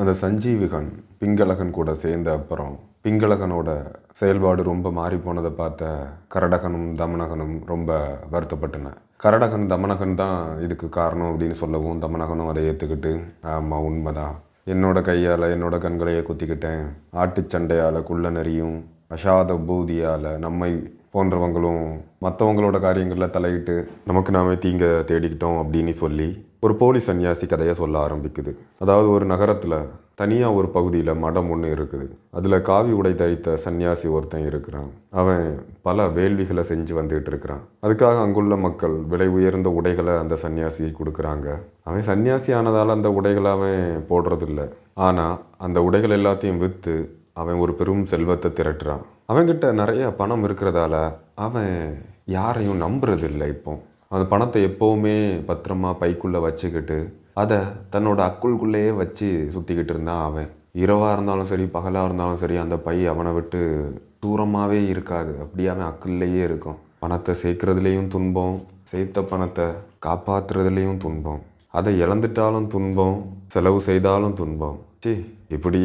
அந்த சஞ்சீவிகன் பிங்களகன் கூட சேர்ந்த அப்புறம் பிங்களகனோட செயல்பாடு ரொம்ப மாறி போனதை பார்த்த கரடகனும் தமனகனும் ரொம்ப வருத்தப்பட்டன. கரடகன் தமனகன் தான் இதுக்கு காரணம் அப்படின்னு சொல்லவும் தமனகனும் அதை ஏற்றுக்கிட்டு ஆமாம் உண்மைதான். என்னோட கையால் என்னோட கண்களையே குத்திக்கிட்டேன். ஆட்டுச்சண்டையால் குள்ள நெறியும் அஷாத பூதியால் நம்மை போன்றவங்களும் மற்றவங்களோட காரியங்களில் தலையிட்டு நமக்கு நாமே தீங்க தேடிக்கிட்டோம் அப்படின்னு சொல்லி ஒரு போலி சன்னியாசி கதையை சொல்ல ஆரம்பிக்குது. அதாவது ஒரு நகரத்தில் தனியாக ஒரு பகுதியில் மடம் ஒன்று இருக்குது. அதில் காவி உடை தைத்த சன்னியாசி ஒருத்தன் இருக்கிறான். அவன் பல வேள்விகளை செஞ்சு வந்துகிட்டு இருக்கிறான். அதுக்காக அங்குள்ள மக்கள் விலை உயர்ந்த உடைகளை அந்த சன்னியாசியை கொடுக்குறாங்க. அவன் சன்னியாசி ஆனதால் அந்த உடைகளை அவன் போடுறதில்ல. ஆனால் அந்த உடைகள் எல்லாத்தையும் விற்று அவன் ஒரு பெரும் செல்வத்தை திரட்டுறான். அவன்கிட்ட நிறைய பணம் இருக்கிறதால அவன் யாரையும் நம்புறதில்லை இப்போ. அந்த பணத்தை எப்போவுமே பத்திரமா பைக்குள்ளே வச்சுக்கிட்டு அதை தன்னோட அக்குள்குள்ளேயே வச்சு சுற்றிக்கிட்டு இருந்தான் அவன். இரவாக இருந்தாலும் சரி பகலாக இருந்தாலும் சரி அந்த பை அவனை விட்டு தூரமாகவே இருக்காது. அப்படியே அவன் அக்குள்ளேயே இருக்கும். பணத்தை சேர்க்கறதுலேயும் துன்பம் சேர்த்த பணத்தை காப்பாற்றுறதுலேயும் துன்பம். அதை இழந்துட்டாலும் துன்பம் செலவு செய்தாலும் துன்பம். சி இப்படி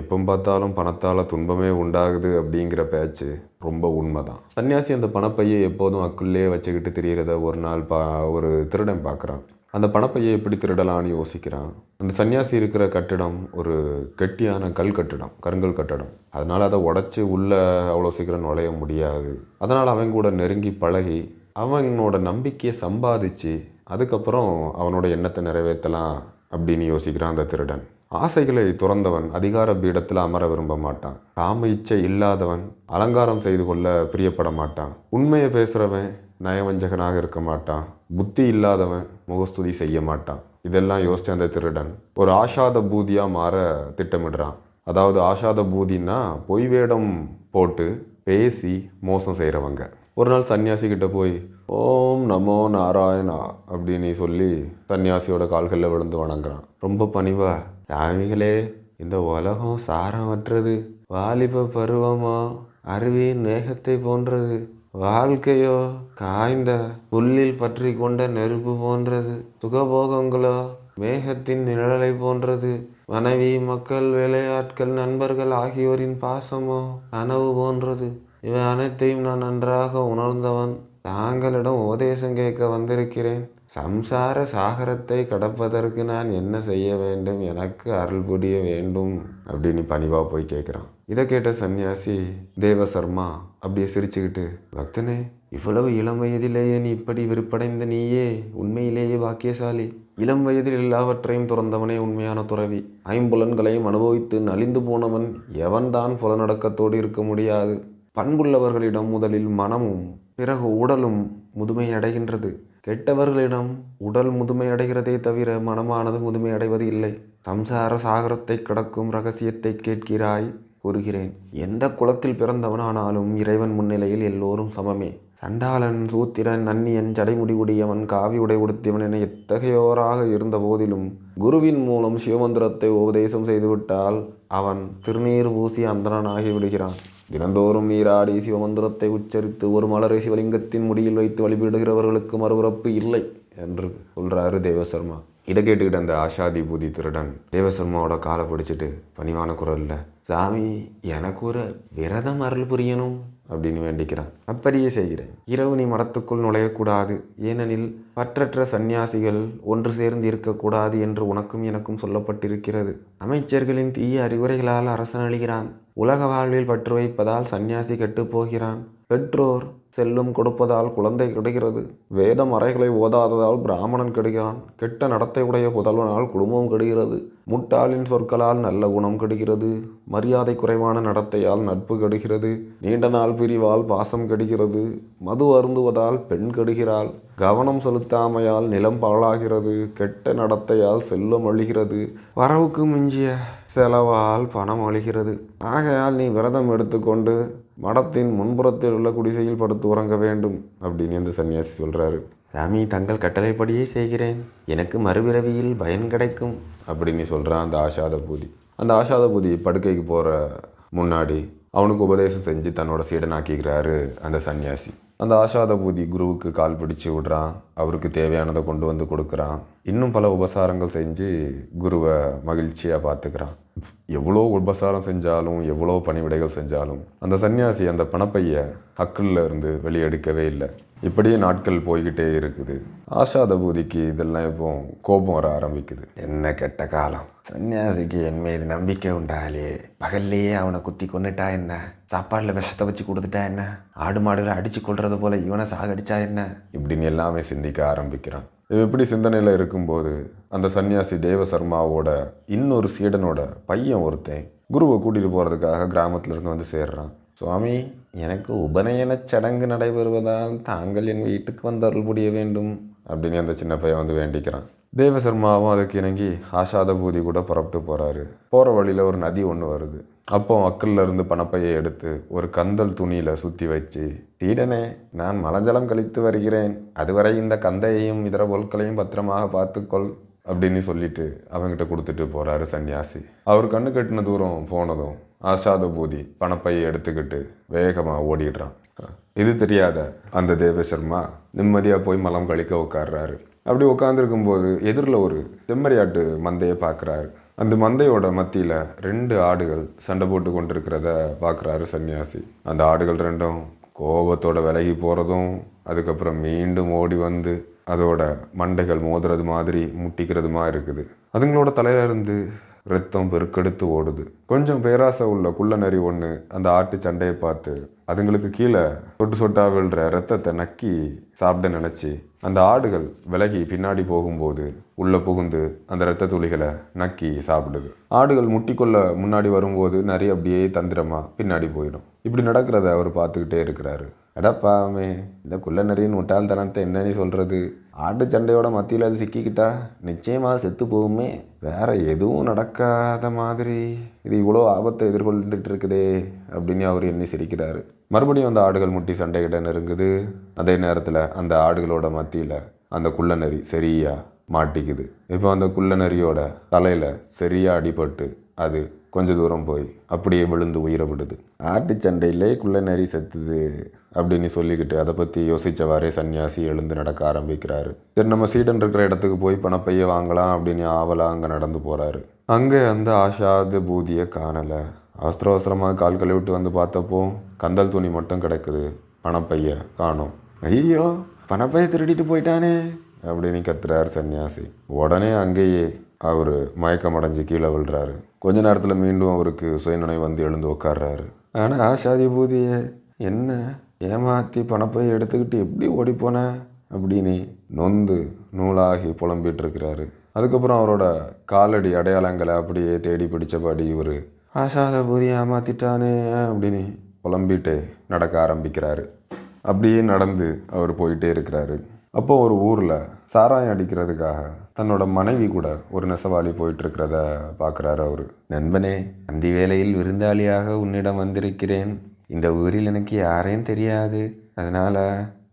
எப்போ பார்த்தாலும் பணத்தால் துன்பமே உண்டாகுது அப்படிங்கிற பேச்சு ரொம்ப உண்மை தான் சன்னியாசி அந்த பணப்பையை எப்போதும் அக்குள்ளே வச்சுக்கிட்டு திரியிறத ஒரு நாள் பா ஒரு திருடன் பார்க்குறான். அந்த பணப்பையை எப்படி திருடலான்னு யோசிக்கிறான். அந்த சன்னியாசி இருக்கிற கட்டிடம் ஒரு கெட்டியான கல் கட்டிடம் கருங்கல் கட்டடம். அதனால் அதை உடச்சி உள்ளே அவ்வளோ சீக்கிரம் நுழைய முடியாது. அதனால் அவன் கூட நெருங்கி பழகி அவனோட நம்பிக்கையை சம்பாதிச்சு அதுக்கப்புறம் அவனோட எண்ணத்தை நிறைவேற்றலாம் அப்படின்னு யோசிக்கிறான் அந்த திருடன். ஆசைகளை துறந்தவன் அதிகார பீடத்தில் அமர விரும்ப மாட்டான். காம இச்சை இல்லாதவன் அலங்காரம் செய்து கொள்ள பிரியப்பட மாட்டான். உண்மையை பேசுகிறவன் நயவஞ்சகனாக இருக்க மாட்டான். புத்தி இல்லாதவன் முகஸ்துதி செய்ய மாட்டான். இதெல்லாம் யோசிச்ச அந்த திருடன் ஒரு ஆஷாத பூதியாக மாற திட்டமிடுறான். அதாவது ஆஷாத பூதின்னா பொய் வேடம் போட்டு பேசி மோசம் செய்கிறவங்க ஒரு நாள் சன்னியாசிக்கிட்ட போய் ஓம் நமோ நாராயணா அப்படின்னு சொல்லி சன்னியாசியோட கால்களில் விழுந்து வணங்குறான். ரொம்ப பணிவா யாமிகளே இந்த உலகம் சாரமற்றது. வாலிப பருவமோ அருவியின் மேகத்தை போன்றது. வாழ்க்கையோ காய்ந்த புல்லில் பற்றி கொண்ட நெருப்பு போன்றது. சுகபோகங்களோ மேகத்தின் நிழலை போன்றது. மனைவி மக்கள் வேலையாட்கள் நண்பர்கள் ஆகியோரின் பாசமோ கனவு போன்றது. இவை அனைத்தையும் நான் நன்றாக உணர்ந்தவன். தாங்களிடம் உபதேசம் கேட்க வந்திருக்கிறேன். சம்சார சாகரத்தை கடப்பதற்கு நான் என்ன செய்ய வேண்டும்? எனக்கு அருள் புரிய வேண்டும். அப்படின்னு பணிவாக போய் கேட்குறான். இதை கேட்ட சன்னியாசி தேவ சர்மா அப்படியே சிரிச்சுக்கிட்டு பக்தனே இவ்வளவு இளம் வயதிலேயே நீ இப்படி விருப்படைந்த நீயே உண்மையிலேயே பாக்கியசாலி. இளம் வயதில் எல்லாவற்றையும் துறந்தவனே உண்மையான துறவி. ஐம்புலன்களையும் அனுபவித்து நலிந்து போனவன் எவன்தான் புலனடக்கத்தோடு இருக்க முடியாது. பண்புள்ளவர்களிடம் முதலில் மனமும் பிறகு உடலும் முதுமையடைகின்றது கெட்டவர்களிடம் உடல் முதுமையடைகிறதே தவிர மனமானது முதுமையடைவது இல்லை. சம்சார சாகரத்தை கடக்கும் ரகசியத்தை கேட்கிறாய் கூறுகிறேன். எந்த குலத்தில் பிறந்தவனானாலும் இறைவன் முன்னிலையில் எல்லோரும் சமமே. சண்டாளன் சூத்திரன் நன்னியன் ஜடைமுடி உடையவன் காவி உடை உடுத்தியவன் என எத்தகையோராக இருந்த போதிலும் குருவின் மூலம் சிவமந்திரத்தை உபதேசம் செய்துவிட்டால் அவன் திருநீர் பூசி அந்தணனாகி விடுகிறான். தினந்தோறும் நீராடி சிவமந்திரத்தை உச்சரித்து ஒரு மலரை சிவலிங்கத்தின் முடியில் வைத்து வழிபடுகிறவர்களுக்கு மறுபிறப்பு இல்லை என்று சொல்றாரு தேவசர்மா. இதை கேட்டுக்கிட்ட அந்த ஆஷாதி பூதி திருடன் தேவசர்மாவோட காலை பிடிச்சிட்டு பணிவான குரல்ல சாமி எனக்கு ஒரு விரதம் அருள் புரியணும் அப்படின்னு வேண்டிக்கிறான். அப்படியே செய்கிறேன். இரவு நீ மரத்துக்குள் நுழையக்கூடாது. ஏனெனில் பற்றற்ற சந்நியாசிகள் ஒன்று சேர்ந்து இருக்கக்கூடாது என்று உனக்கும் எனக்கும் சொல்லப்பட்டிருக்கிறது. அமைச்சர்களின் தீய அறிவுரைகளால் அரசன் அழிகிறான். உலக வாழ்வில் பற்று வைப்பதால் சந்நியாசி கெட்டுப்போகிறான் பெற்றோர் செல்லும் கொடுப்பதால் குழந்தை கெடுகிறது. வேத மறைகளை ஓதாததால் பிராமணன் கெடுகிறான். கெட்ட நடத்தை உடைய புதல்வனால் குடும்பம் கெடுகிறது. முட்டாளின் சொற்களால் நல்ல குணம் கெடுகிறது. மரியாதை குறைவான நடத்தையால் நட்பு கெடுகிறது. நீண்ட நாள் பிரிவால் பாசம் கெடுகிறது. மது அருந்துவதால் பெண் கெடுகிறாள். கவனம் செலுத்தாமையால் நிலம் பாழாகிறது. கெட்ட நடத்தையால் செல்லம் அழிகிறது. வரவுக்கு மிஞ்சிய செலவால் பணம் ஒழிகிறது ஆகையால் நீ விரதம் எடுத்துக்கொண்டு மடத்தின் முன்புறத்தில் உள்ள குடிசையில் படுத்து உறங்க வேண்டும் அப்படின்னு அந்த சன்னியாசி சொல்கிறாரு ராமி தங்கள் கட்டளைப்படியே செய்கிறேன். எனக்கு மறுபிறவியில் பயன் கிடைக்கும் அப்படின்னு சொல்கிறான் அந்த ஆஷாத பூதி. அந்த ஆஷாத பூதி படுக்கைக்கு போகிற முன்னாடி அவனுக்கு உபதேசம் செஞ்சு தன்னோட சீடனாக்கிக்கிறாரு அந்த சன்னியாசி. அந்த ஆஷாதபூதி குருவுக்கு கால் பிடிச்சு விடுறான். அவருக்கு தேவையானதை கொண்டு வந்து கொடுக்குறான். இன்னும் பல உபசாரங்கள் செஞ்சு குருவை மகிழ்ச்சியாக பார்த்துக்கிறான். எவ்வளோ உபசாரம் செஞ்சாலும் எவ்வளோ பணிவிடைகள் செஞ்சாலும் அந்த சன்னியாசி அந்த பணப்பைய அக்கல்ல இருந்து வெளியெடுக்கவே இல்லை. இப்படியே நாட்கள் போய்கிட்டே இருக்குது. ஆசாத பூதிக்கு இதெல்லாம் இப்போ கோபம் வர ஆரம்பிக்குது. என்ன கெட்ட காலம். சன்னியாசிக்கு என் மீது நம்பிக்கை உண்டாலே பகல்லையே அவனை குத்தி கொண்டுட்டா என்ன? சாப்பாட்டில் விஷத்தை வச்சு கொடுத்துட்டா என்ன? ஆடு மாடுகளை அடிச்சு கொள்றது போல இவனை சாகடிச்சா என்ன? இப்படின்னு எல்லாமே சிந்திக்க ஆரம்பிக்கிறான். இவன் இப்படி சிந்தனையில் இருக்கும்போது அந்த சன்னியாசி தேவசர்மாவோட இன்னொரு சீடனோட பையன் ஒருத்தன் குருவை கூட்டிகிட்டு போகிறதுக்காக கிராமத்துல இருந்து வந்து சேர்றான். சுவாமி எனக்கு உபநயனச் சடங்கு நடைபெறுவதால் தாங்கள் என் வீட்டுக்கு வந்து அருள் புரிய வேண்டும் அப்படின்னு அந்த சின்ன பையன் வந்து வேண்டிக்கிறான். தேவசர்மாவும் அதுக்கு இணங்கி ஆஷாத பூதி கூட புறப்பட்டு போகிறாரு போகிற வழியில் ஒரு நதி ஒன்று வருது. அப்போ அக்கல்ல இருந்து பணப்பையை எடுத்து ஒரு கந்தல் துணியில் சுற்றி வச்சு தீடனே நான் மலஜலம் கழித்து வருகிறேன். அதுவரை இந்த கந்தையையும் இதர பொருட்களையும் பத்திரமாக பார்த்துக்கொள் அப்படின்னு சொல்லிட்டு அவங்ககிட்ட கொடுத்துட்டு போகிறாரு சன்னியாசி. அவர் கண்ணு கட்டின தூரம் போனதும் ஆசாத பூதி பணப்பையை எடுத்துக்கிட்டு வேகமாக ஓடிடுறான். இது தெரியாத அந்த தேவசர்மா நிம்மதியாக போய் மலம் கழிக்க உட்கார்றாரு. அப்படி உட்காந்துருக்கும் போது எதிரில் ஒரு செம்மறியாட்டு மந்தையை பார்க்குறாரு. அந்த மந்தையோட மத்தியில் ரெண்டு ஆடுகள் சண்டை போட்டு கொண்டிருக்கிறத பார்க்குறாரு சன்னியாசி அந்த ஆடுகள் ரெண்டும் கோபத்தோட விலகி போகிறதும் அதுக்கப்புறம் மீண்டும் ஓடி வந்து அதோட மண்டைகள் மோதுறது மாதிரி முட்டிக்கிறதுமா இருக்குது. அதுங்களோட தலையில இருந்து ரத்தம் பெருக்கெடுத்து ஓடுது. கொஞ்சம் பேராசை உள்ள குள்ள நரி ஒன்று அந்த ஆட்டு சண்டையை பார்த்து அதுங்களுக்கு கீழே சொட்டு சொட்டா விழுற ரத்தத்தை நக்கி சாப்பிட நினச்சி அந்த ஆடுகள் விலகி பின்னாடி போகும்போது உள்ளே புகுந்து அந்த ரத்த துளிகளை நக்கி சாப்பிடுது. ஆடுகள் முட்டிக்கொள்ள முன்னாடி வரும்போது நிறைய அப்படியே தந்திரமாக பின்னாடி போயிடும். இப்படி நடக்கிறத அவர் பார்த்துக்கிட்டே இருக்கிறாரு. அடப்பாமே இந்த குள்ள நரியின் முட்டாள்தனத்தை என்னன்னு சொல்கிறது ஆட்டு சண்டையோட மத்தியில் அது சிக்கிக்கிட்டா நிச்சயமாக செத்து போகுமே. வேற எதுவும் நடக்காத மாதிரி. இது இவ்வளோ ஆபத்தை எதிர்கொண்டுட்டு இருக்குதே அப்படின்னு அவர் எண்ணி சிரிக்கிறாரு. மறுபடியும் அந்த ஆடுகள் முட்டி சண்டைகிட்ட நெருங்குது. அதே நேரத்தில் அந்த ஆடுகளோட மத்தியில் அந்த குள்ள நரி சரியா மாட்டிக்குது. இப்போ அந்த குள்ள நரியோட தலையில் சரியாக அடிபட்டு அது கொஞ்ச தூரம் போய் அப்படியே விழுந்து உயிரப்படுது ஆட்டு சண்டையிலே குள்ள நரி செத்துது. அப்படின்னு சொல்லிக்கிட்டு அதை பற்றி யோசித்தவாறே சன்னியாசி எழுந்து நடக்க ஆரம்பிக்கிறாரு. சரி நம்ம சீடன் இருக்கிற இடத்துக்கு போய் பணப்பைய வாங்கலாம் அப்படின்னு ஆவலாக அங்கே நடந்து போகிறாரு அங்கே அந்த ஆஷாத பூதியை காணலை. அவசர அவசரமாக கால் கழுவிட்டு வந்து பார்த்தப்போ கந்தல் துணி மட்டும் கிடக்குது. பணப்பைய காணோம். ஐயோ பணப்பைய திருடிட்டு போயிட்டானே அப்படின்னு கத்துறாரு சன்னியாசி. உடனே அங்கேயே அவர் மயக்கம் அடைஞ்சு கீழே விழுறாரு. கொஞ்ச நேரத்தில் மீண்டும் அவருக்கு சுயநினைவு வந்து எழுந்து உட்கார்றாரு. ஆனால் ஆஷாதி பூதியே என்ன? ஏமாற்றி பணப்பை எடுத்துக்கிட்டு எப்படி ஓடிப்போன? அப்படின்னு நொந்து நூலாகி புலம்பிட்டு இருக்கிறாரு அதுக்கப்புறம் அவரோட காலடி அடையாளங்களை அப்படியே தேடி பிடிச்சபடி இவர் ஆஷாத பூதி ஏமாத்திட்டானே அப்படின்னு புலம்பிட்டு நடக்க ஆரம்பிக்கிறாரு. அப்படியே நடந்து அவர் போயிட்டே இருக்கிறாரு. அப்போ ஒரு ஊரில் சாராயம் அடிக்கிறதுக்காக தன்னோட மனைவி கூட ஒரு நெசவாளி போயிட்டு இருக்கிறத பார்க்குறாரு அவர். நண்பனே அந்தி வேளையில் விருந்தாளியாக உன்னிடம் வந்திருக்கிறேன். இந்த ஊரில் எனக்கு யாரையும் தெரியாது. அதனால்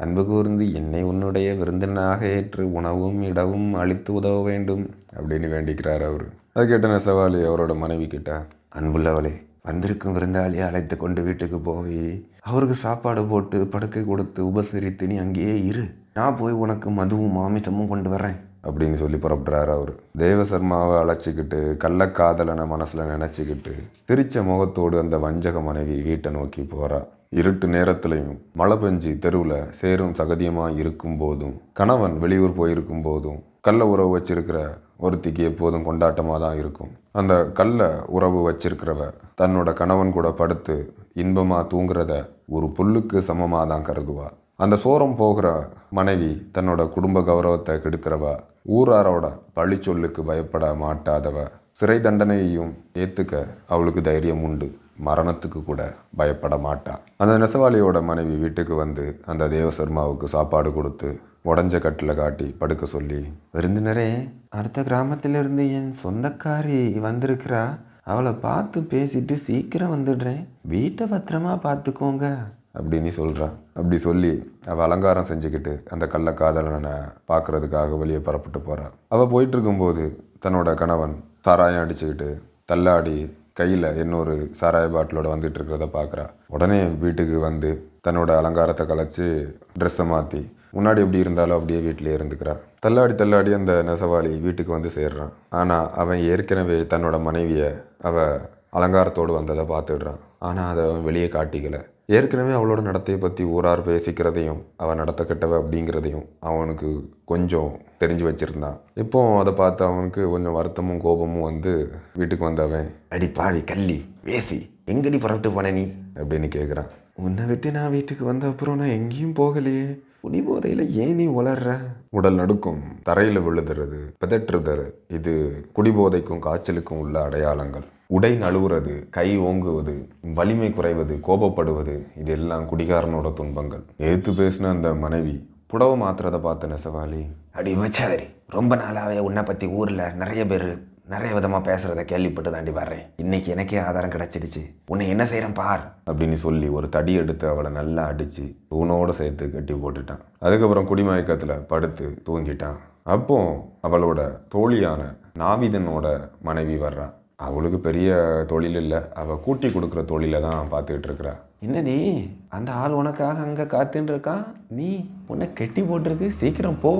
அன்பு கூர்ந்து என்னை உன்னுடைய விருந்தினாக ஏற்று உணவும் இடவும் அளித்து உதவ வேண்டும் அப்படின்னு வேண்டிக்கிறார் அவர். அது கேட்ட நெசவாளி அவரோட மனைவி கிட்ட அன்புள்ளவளே வந்திருக்கும் விருந்தாளியை அழைத்து கொண்டு வீட்டுக்கு போய் அவருக்கு சாப்பாடு போட்டு படுக்கை கொடுத்து உபசரித்து நீ அங்கேயே இரு. நான் போய் உனக்கு மதுவும் மாமிசமும் கொண்டு வரேன் அப்படின்னு சொல்லி புறப்படுறாரு அவர். தேவசர்மாவை அழைச்சிக்கிட்டு கள்ளக்காதலனை மனசில் நினச்சிக்கிட்டு திரிச்ச முகத்தோடு அந்த வஞ்சக மனைவி வீட்டை நோக்கி போகிறா இருட்டு நேரத்துலையும் மழை பெஞ்சு தெருவில் சேரும் சகதியமாக இருக்கும் போதும் கணவன் வெளியூர் போயிருக்கும் போதும் கள்ள உறவு வச்சிருக்கிற ஒருத்திக்கு எப்போதும் கொண்டாட்டமாக தான் இருக்கும். அந்த கல்லை உறவு வச்சிருக்கிறவ தன்னோட கணவன் கூட படுத்து இன்பமாக தூங்குறத ஒரு புல்லுக்கு சமமாக தான் கருதுவா. அந்த சோரம் போகிற மனைவி தன்னோட குடும்ப கௌரவத்தை கெடுக்கிறவா ஊராரோட பழி சொல்லுக்கு பயப்பட மாட்டாதவ சிறை தண்டனையையும் ஏற்றுக்க அவளுக்கு தைரியம் உண்டு. மரணத்துக்கு கூட பயப்பட மாட்டா. அந்த நெசவாளியோட மனைவி வீட்டுக்கு வந்து அந்த தேவசர்மாவுக்கு சாப்பாடு கொடுத்து உடஞ்ச கட்டில் காட்டி படுக்க சொல்லி விருந்தினரே அடுத்த கிராமத்திலிருந்து என் சொந்தக்காரி வந்திருக்கிறா. அவளை பார்த்து பேசிட்டு சீக்கிரம் வந்துடுறேன். வீட்டை பத்திரமா பார்த்துக்கோங்க. அப்படின்னு சொல்கிறான் அப்படி சொல்லி அவள் அலங்காரம் செஞ்சுக்கிட்டு அந்த கள்ளக்காதலனை பார்க்கறதுக்காக வெளியே புறப்பட்டு போகிறாள் அவள் போயிட்டுருக்கும்போது தன்னோட கணவன் சாராயம் அடிச்சுக்கிட்டு தள்ளாடி கையில் இன்னொரு சாராய பாட்டிலோட வந்துட்டு இருக்கிறத பார்க்குறா. உடனே வீட்டுக்கு வந்து தன்னோட அலங்காரத்தை கலைச்சி ட்ரெஸ்ஸை மாற்றி முன்னாடி எப்படி இருந்தாலும் அப்படியே வீட்டிலே இருந்துக்கிறா. தள்ளாடி தள்ளாடி அந்த நெசவாளி வீட்டுக்கு வந்து சேர்றான். ஆனால் அவன் ஏற்கனவே தன்னோட மனைவியை அவள் அலங்காரத்தோடு வந்ததை பார்த்துடுறான். ஆனால் அதை அவன் வெளியே காட்டிக்கலை. ஏற்கனவே அவளோட நடத்தையை பற்றி ஊரார் பேசிக்கிறதையும் அவன் நடத்த கெட்டவ அப்படிங்கிறதையும் அவனுக்கு கொஞ்சம் தெரிஞ்சு வச்சிருந்தான் இப்போ அதை பார்த்து அவனுக்கு கொஞ்சம் வருத்தமும் கோபமும் வந்து வீட்டுக்கு வந்தவன் அடி பாவி கள்ளி வேசி எங்கடி புறப்பட்டு போன நீ? அப்படின்னு கேட்குறான் உன்னை விட்டு நான் வீட்டுக்கு வந்த அப்புறம் நான் எங்கேயும் போகலையே. குடிபோதையில் ஏன் நீ உளர்ற? உடல் நடுக்கும் தரையில் விழுதுறது பிதற்றுதல் இது குடிபோதைக்கும் காய்ச்சலுக்கும் உள்ள அடையாளங்கள். உடை நழுவுறது கை ஓங்குவது வலிமை குறைவது கோபப்படுவது இது எல்லாம் குடிகாரனோட துன்பங்கள். எதிர்த்து பேசின அந்த மனைவி புடவை மாத்துறதை பார்த்த நெசவாளி அடி வச்சாதரி ரொம்ப நாளாவே உன்னை பற்றி ஊரில் நிறைய பேர் நிறைய விதமாக பேசுகிறத கேள்விப்பட்டு தாண்டி வர்றேன். இன்னைக்கு எனக்கே ஆதாரம் கிடச்சிடுச்சு. உன்னை என்ன செய்கிறேன் பார் அப்படின்னு சொல்லி ஒரு தடி எடுத்து அவளை நல்லா அடித்து தூணோடு சேர்த்து கட்டி போட்டுட்டான். அதுக்கப்புறம் குடிமயக்கத்தில் படுத்து தூங்கிட்டான். அப்போ அவளோட தோழியான நாவிதனோட மனைவி வர்றா. அவளுக்கு பெரிய தொழில் இல்லை. அவள் கூட்டி கொடுக்குற தொழிலை தான் பார்த்துக்கிட்டு இருக்கிறா. என்னடி அந்த ஆள் உனக்காக அங்கே காத்துன்னு இருக்கான்? நீ உன்னை கெட்டி போட்டிருக்கு. சீக்கிரம் போ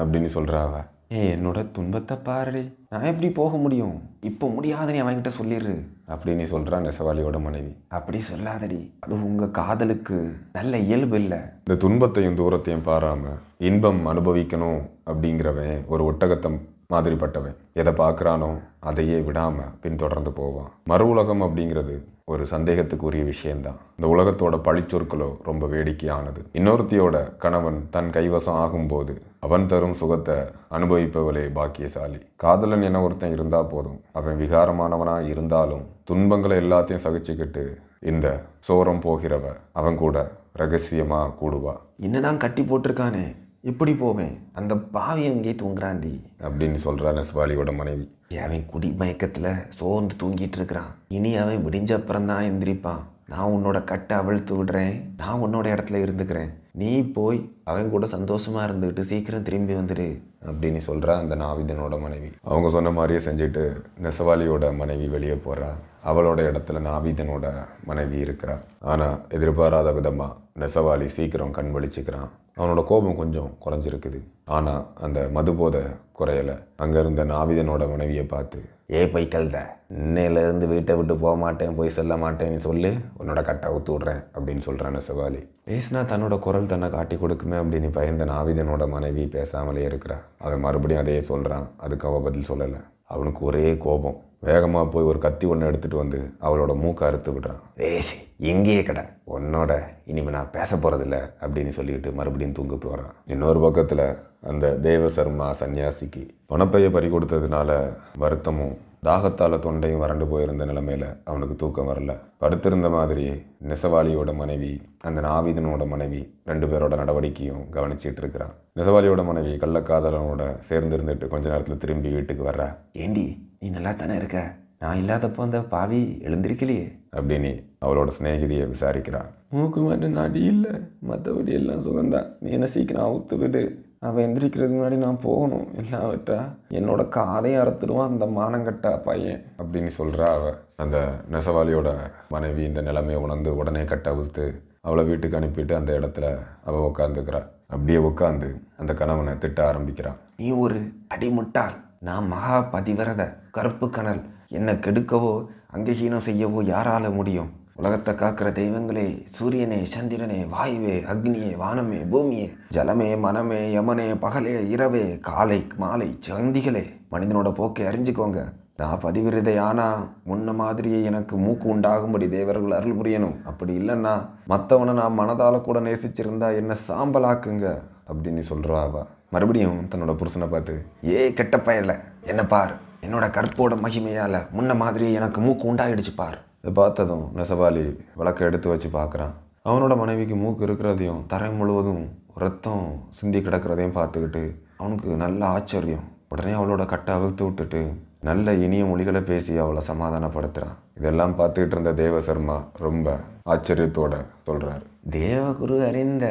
அப்படின்னு சொல்கிறா அவள் ஏ என்னோட துன்பத்தை பாரு நான் எப்படி போக முடியும்? இப்போ முடியாதுன்னு அவன்கிட்ட சொல்லிடு அப்படின்னு சொல்கிறான் நெசவாளியோட மனைவி. அப்படி சொல்லாதடி. அது உங்கள் காதலுக்கு நல்ல இயல்பு இல்லை. இந்த துன்பத்தையும் தூரத்தையும் பாராம இன்பம் அனுபவிக்கணும் அப்படிங்கிறவன் ஒரு ஒட்டகத்தம் மாதிரிப்பட்டவன். எதை பார்க்குறானோ அதையே விடாமல் பின்தொடர்ந்து போவான். மறு உலகம் அப்படிங்கிறது ஒரு சந்தேகத்துக்குரிய விஷயம்தான். இந்த உலகத்தோட பழிச்சொற்களோ ரொம்ப வேடிக்கையானது. இன்னொருத்தியோட கணவன் தன் கைவசம் ஆகும்போது அவன் தரும் சுகத்தை அனுபவிப்பவளே பாக்கியசாலி. காதலன் என ஒருத்தன் இருந்தா போதும். அவன் விகாரமானவனா இருந்தாலும் துன்பங்களை எல்லாத்தையும் சகிச்சுக்கிட்டு இந்த சோரம் போகிறவ அவன் கூட ரகசியமா கூடுவா. என்னதான் கட்டி போட்டிருக்கானே. எப்படி போவேன் அந்த பாவி அங்கேயே தூங்குறாண்டி அப்படின்னு சொல்கிறா நெசவாளியோட மனைவி. அவன் குடி மயக்கத்தில் சோர்ந்து தூங்கிட்டு இருக்கிறான். இனி அவன் விடிஞ்ச அப்புறம் தான் எந்திரிப்பான். நான் உன்னோட கட்டை அவிழ்த்து விடுறேன். நான் உன்னோட இடத்துல இருந்துக்கிறேன். நீ போய் அவன் கூட சந்தோஷமா இருந்துக்கிட்டு சீக்கிரம் திரும்பி வந்துடு அப்படின்னு சொல்கிறா அந்த நாவிதனோட மனைவி. அவங்க சொன்ன மாதிரியே செஞ்சுட்டு நெசவாளியோட மனைவி வெளியே போறா. அவளோட இடத்துல நாவிதனோட மனைவி இருக்கிறா. ஆனால் எதிர்பாராத விதமாக நெசவாளி சீக்கிரம் கண் வலிச்சுக்கிறான். அவனோட கோபம் கொஞ்சம் குறைஞ்சிருக்குது. ஆனால் அந்த மதுபோதை குறையல. அங்கே இருந்த நாவிதனோட மனைவியை பார்த்து ஏ போய் கழுத இன்னையிலேருந்து வீட்டை விட்டு போக மாட்டேன் போய் சொல்ல மாட்டேன்னு சொல்லி உன்னோட கட்டை ஊத்து விட்றேன் அப்படின்னு சொல்கிறான நெசவாளி பேசினா தன்னோட குரல் தன்னை காட்டி கொடுக்குமே அப்படின்னு பயந்த நாவிதனோட மனைவி பேசாமலே இருக்கிறா. அவன் மறுபடியும் அதையே சொல்கிறான் அதுக்கு அவ பதில் சொல்லலை. அவனுக்கு ஒரே கோபம். வேகமாக போய் ஒரு கத்தி ஒன்று எடுத்துகிட்டு வந்து அவளோட மூக்கை அறுத்து விடுறான். ஏசி எங்கேயே கடை. உன்னோட இனிமே நான் பேச போகிறதில்ல அப்படின்னு சொல்லிட்டு மறுபடியும் தூங்க போகிறான் இன்னொரு பக்கத்தில் அந்த தேவசர்மா சன்னியாசிக்கு பணப்பையை பறி கொடுத்ததுனால வருத்தமும் தாகத்தால் தொண்டையும் வறண்டு போயிருந்த நிலைமையில அவனுக்கு தூக்கம் வரல. படுத்திருந்த மாதிரி நெசவாளியோட மனைவி அந்த நாவிதனோட மனைவி ரெண்டு பேரோட நடவடிக்கையும் கவனிச்சிட்டு இருக்கிறான். நெசவாளியோட மனைவி கள்ளக்காதலனோட சேர்ந்து இருந்துட்டு கொஞ்ச நேரத்தில் திரும்பி வீட்டுக்கு வர்றா. ஏண்டி நீ நல்லா தானே இருக்க? நான் இல்லாதப்போ அந்த பாவி எழுந்திருக்கலையே. அப்படின்னு அவளோட சிநேகிதியை விசாரிக்கிறான் மூக்கு மட்டும் நாடி இல்லை. மற்றபடி எல்லாம் சுகந்தான் நீ என்ன சீக்கிரம் அவுத்து விடு அவன் எந்திரிக்கிறதுக்கு முன்னாடி நான் போகணும். இல்லாவிட்டா என்னோட காதையும் அறுத்துடுவான் அந்த மானங்கட்ட பையன். அப்படின்னு சொல்கிறா அவ. அந்த நெசவாளியோட மனைவி இந்த நிலைமையை உணர்ந்து உடனே கட்ட அவிழ்த்து அவளை வீட்டுக்கு அனுப்பிட்டு அந்த இடத்துல அவள் உட்காந்துக்கிறா அப்படியே உட்காந்து அந்த கணவனை திட்ட ஆரம்பிக்கிறான் நீ ஒரு அடிமுட்டாள். நான் மகா பதிவிரத கருப்பு கனல். என்னை கெடுக்கவோ அங்கஹீனம் செய்யவோ யாரால முடியும்? உலகத்தை காக்கிற தெய்வங்களே சூரியனே சந்திரனே வாயுவே அக்னியே வானமே பூமியே. ஜலமே மனமே யமனே பகலே இரவே காலை மாலை சந்திகளே. மனிதனோட போக்கை அறிஞ்சுக்கோங்க. நான் பதிவிரதை ஆனா முன்ன மாதிரியே எனக்கு மூக்கு உண்டாகும்படி தேவர்கள் அருள் புரியணும். அப்படி இல்லைன்னா மற்றவனை நான் மனதால கூட நேசிச்சிருந்தா என்ன சாம்பலாக்குங்க? அப்படின்னு சொல்கிறா அவள் மறுபடியும் தன்னோட புருஷனை பார்த்து ஏ கெட்ட பயல என்ன பார். என்னோட கற்போட மகிமையால் முன்ன மாதிரியே எனக்கு மூக்கு உண்டாயிடுச்சு பார். இதை பார்த்ததும் நெசவாளி விளக்கை எடுத்து வச்சு பார்க்குறான். அவனோட மனைவிக்கு மூக்கு இருக்கிறதையும் தரை முழுவதும் ரத்தம் சிந்தி கிடக்கிறதையும் பார்த்துக்கிட்டு அவனுக்கு நல்ல ஆச்சரியம். உடனே அவளோட கட்டை அவிழ்த்து விட்டுட்டு நல்ல இனிய மொழிகளை பேசி அவளை சமாதானப்படுத்துகிறான் இதெல்லாம் பார்த்துக்கிட்டு இருந்த தேவசர்மா ரொம்ப ஆச்சரியத்தோட சொல்கிறார் தேவகுரு அறிந்த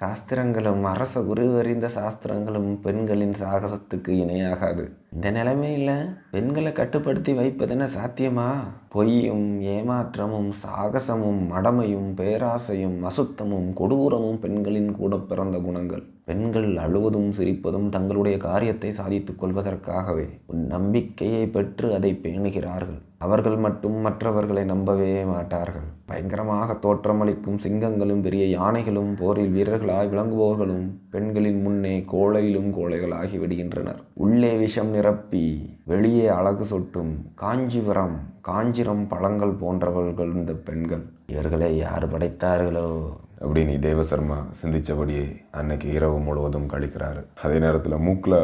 சாஸ்திரங்களும் அரச குரு அறிந்த சாஸ்திரங்களும் பெண்களின் சாகசத்துக்கு இணையாகாது. இந்த நிலைமையில் பெண்களை கட்டுப்படுத்தி வைப்பதென சாத்தியமா? பொய்யும் ஏமாற்றமும் சாகசமும் மடமையும் பேராசையும் அசுத்தமும் கொடூரமும் பெண்களின் கூட பிறந்த குணங்கள். பெண்கள் அழுவதும் சிரிப்பதும் தங்களுடைய காரியத்தை சாதித்துக் கொள்வதற்காகவே. உன் நம்பிக்கையை பெற்று அதை பேணுகிறார்கள். அவர்கள் மட்டும் மற்றவர்களை நம்பவே மாட்டார்கள். பயங்கரமாக தோற்றமளிக்கும் சிங்கங்களும் பெரிய யானைகளும் போரில் வீரர்களாய் விளங்குபவர்களும் பெண்களின் முன்னே கோழையிலும் கோழைகளாகி விடுகின்றனர். உள்ளே விஷம் நிரப்பி வெளியே அழகு சொட்டும் காஞ்சிபுரம் காஞ்சிரம் பழங்கள் போன்றவர்கள் இந்த பெண்கள். இவர்களை யார் படைத்தார்களோ? அப்படின்னு தேவசர்மா சிந்திச்சபடியே அன்னைக்கு இரவு முழுவதும் கழிக்கிறாரு. அதே நேரத்தில் மூக்கில்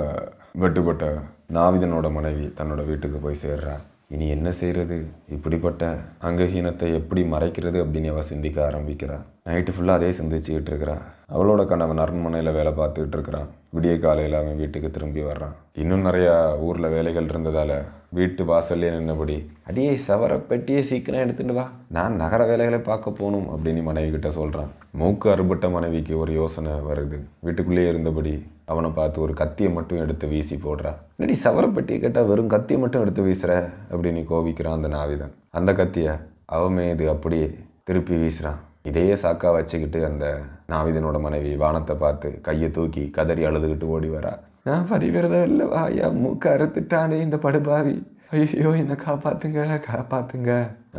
வெட்டுப்பட்ட நாவிதனோட மனைவி தன்னோட வீட்டுக்கு போய் சேர்றா. இனி என்ன செய்கிறது? இப்படிப்பட்ட அங்கஹீனத்தை எப்படி மறைக்கிறது அப்படின்னு அவ சிந்திக்க ஆரம்பிக்கிறா. நைட்டு ஃபுல்லாக அதே சிந்திச்சுக்கிட்டு இருக்கிறான் அவளோட கணவன் அரண்மனையில் வேலை பார்த்துக்கிட்டு இருக்கிறான். விடிய காலையில் அவன் வீட்டுக்கு திரும்பி வர்றான். இன்னும் நிறையா ஊரில் வேலைகள் இருந்ததால் வீட்டு வாசல்லே நின்னபடி அடியே சவர பெட்டியே சீக்கிரம் எடுத்துட்டு வா. நான் நகர வேலைகளை பார்க்க போகணும் அப்படின்னு மனைவி கிட்ட சொல்கிறான் மூக்கு அறுபட்ட மனைவிக்கு ஒரு யோசனை வருது. வீட்டுக்குள்ளேயே இருந்தபடி அவனை பார்த்து ஒரு கத்தியை மட்டும் எடுத்து வீசி போடுறா. என்னடி சவர பெட்டியை கேட்டால் வெறும் கத்தியை மட்டும் எடுத்து வீசுகிற அப்படின்னு கோபிக்கிறான் அந்த நாவிதன். அந்த கத்தியை அவன் இது அப்படியே திருப்பி வீசுகிறான் இதையே சாக்கா வச்சுக்கிட்டு அந்த நாவிதனோட மனைவி வானத்தை பார்த்து கையை தூக்கி கதறி அழுதுகிட்டு ஓடி வரா. நான் பதிவிரதம் இல்லை வாயா மூக்க அறுத்துட்டானே இந்த படுபாவி. ஐயோ என்னை காப்பாத்துங்க காப்பாத்துங்க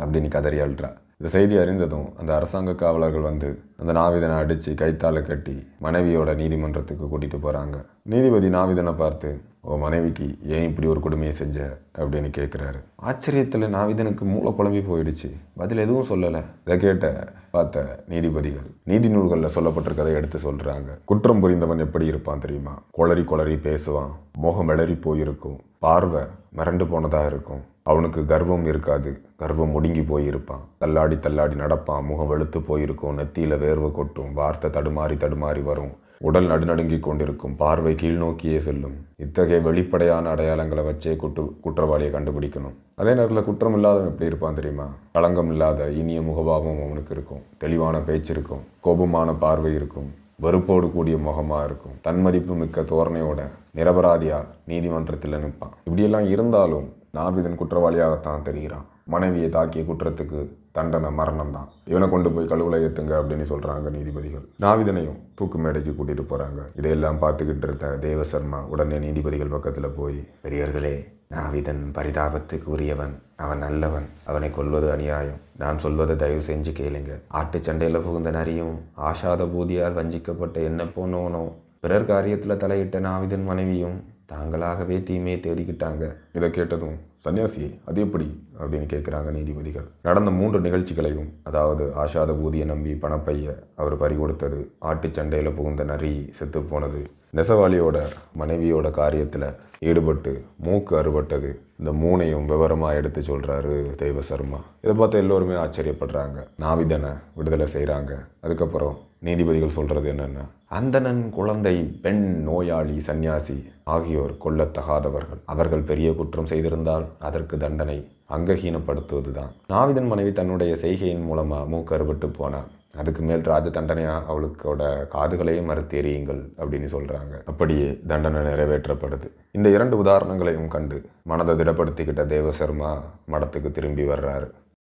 அப்படின்னு கதறி அழுறா. இந்த செய்தி அறிந்ததும் அந்த அரசாங்க காவலர்கள் வந்து அந்த நாவிதனை அடித்து கைத்தால கட்டி மனைவியோட நீதிமன்றத்துக்கு கூட்டிகிட்டு போகிறாங்க நீதிபதி நாவிதனை பார்த்து உன் மனைவிக்கு ஏன் இப்படி ஒரு கொடுமையை செஞ்ச? அப்படின்னு கேட்குறாரு ஆச்சரியத்தில் நாவிதனுக்கு மூளை குழம்பி போயிடுச்சு. பதில் எதுவும் சொல்லலை. இதை கேட்ட பார்த்த நீதிபதிகள் நீதி நூல்களில் சொல்லப்பட்டிருக்கதை எடுத்து சொல்கிறாங்க குற்றம் புரிந்தவன் எப்படி இருப்பான் தெரியுமா? குளறி குளறி பேசுவான். முகம் விளறி போயிருக்கும். பார்வை மிரண்டு போனதாக இருக்கும். அவனுக்கு கர்வம் இருக்காது. கர்வம் ஒடுங்கி போயிருப்பான். தள்ளாடி தள்ளாடி நடப்பான். முகம் வெளுத்து போயிருக்கும். நெத்தியில் வேர்வை கொட்டும். வார்த்தை தடுமாறி தடுமாறி வரும். உடல் நடுநடுங்கி கொண்டிருக்கும் பார்வை கீழ் நோக்கியே செல்லும். இத்தகைய வெளிப்படையான அடையாளங்களை வச்சே குட்டு குற்றவாளியை கண்டுபிடிக்கணும். அதே நேரத்தில் குற்றம் இல்லாதவன் எப்படி இருப்பான் தெரியுமா? களங்கம் இல்லாத இனிய முகபாவம் அவனுக்கு இருக்கும். தெளிவான பேச்சு இருக்கும். கோபமான பார்வை இருக்கும். வெறுப்போடு கூடிய முகமாக இருக்கும். தன்மதிப்பு மிக்க தோரணையோட நிரபராதியா நீதிமன்றத்தில் நிற்பான் இப்படியெல்லாம் இருந்தாலும் நாபிதன் குற்றவாளியாகத்தான் தெரிகிறான். மனைவியை தாக்கிய குற்றத்துக்கு தண்டனை மரணம் தான் இவனை கொண்டு போய் கழுவுல ஏத்துங்க அப்படின்னு சொல்றாங்க நீதிபதிகள். நாவிதனையும் தூக்கு மேடைக்கு கூட்டிட்டு போறாங்க. இதையெல்லாம் பார்த்துக்கிட்டு இருந்த தேவசர்மா உடனே நீதிபதிகள் பக்கத்துல போய் பெரியவர்களே நாவிதன் பரிதாபத்துக்கு உரியவன் அவன் நல்லவன். அவனை கொல்வது அநியாயம். நான் சொல்வதை தயவு செஞ்சு கேளுங்க. ஆட்டு சண்டையில் புகுந்த நரியும் ஆஷாத பூதியால் வஞ்சிக்கப்பட்ட என்ன போனோனோ பிறர் காரியத்தில் தலையிட்ட நாவிதன் மனைவியும் தாங்களாகவே தீமையை தேடிக்கிட்டாங்க. இதை கேட்டதும் சன்னியாசி அது எப்படி? அப்படின்னு கேட்குறாங்க நீதிபதிகள். நடந்த மூன்று நிகழ்ச்சிகளையும் அதாவது ஆஷாத ஊதிய நம்பி பணப்பைய அவர் பறி கொடுத்தது ஆட்டுச் சண்டையில் புகுந்த நரி செத்து போனது நெசவாளியோட மனைவியோட காரியத்தில் ஈடுபட்டு மூக்கு அறுபட்டது. இந்த மூணையும் விவரமாக எடுத்து சொல்கிறாரு தெய்வ சர்மா. இதை பார்த்து எல்லோருமே ஆச்சரியப்படுறாங்க. நாவிதனை விடுதலை செய்கிறாங்க அதுக்கப்புறம் நீதிபதிகள் சொல்கிறது என்னென்னா அந்தணன் குழந்தை பெண் நோயாளி சந்நியாசி ஆகியோர் கொல்லத்தகாதவர்கள். அவர்கள் பெரிய குற்றம் செய்திருந்தால் அதற்கு தண்டனை அங்கஹீனப்படுத்துவதுதான் நாவிதன் மனைவி தன்னுடைய செய்கையின் மூலமாக மூக்கறுபட்டு போனார் அதுக்கு மேல் ராஜ தண்டனையாக அவளுக்கோட காதுகளையும் மறுத்து எறியுங்கள் அப்படின்னு சொல்கிறாங்க அப்படியே தண்டனை நிறைவேற்றப்படுது. இந்த இரண்டு உதாரணங்களையும் கண்டு மனதை திடப்படுத்திக்கிட்ட தேவசர்மா மடத்துக்கு திரும்பி வர்றாரு.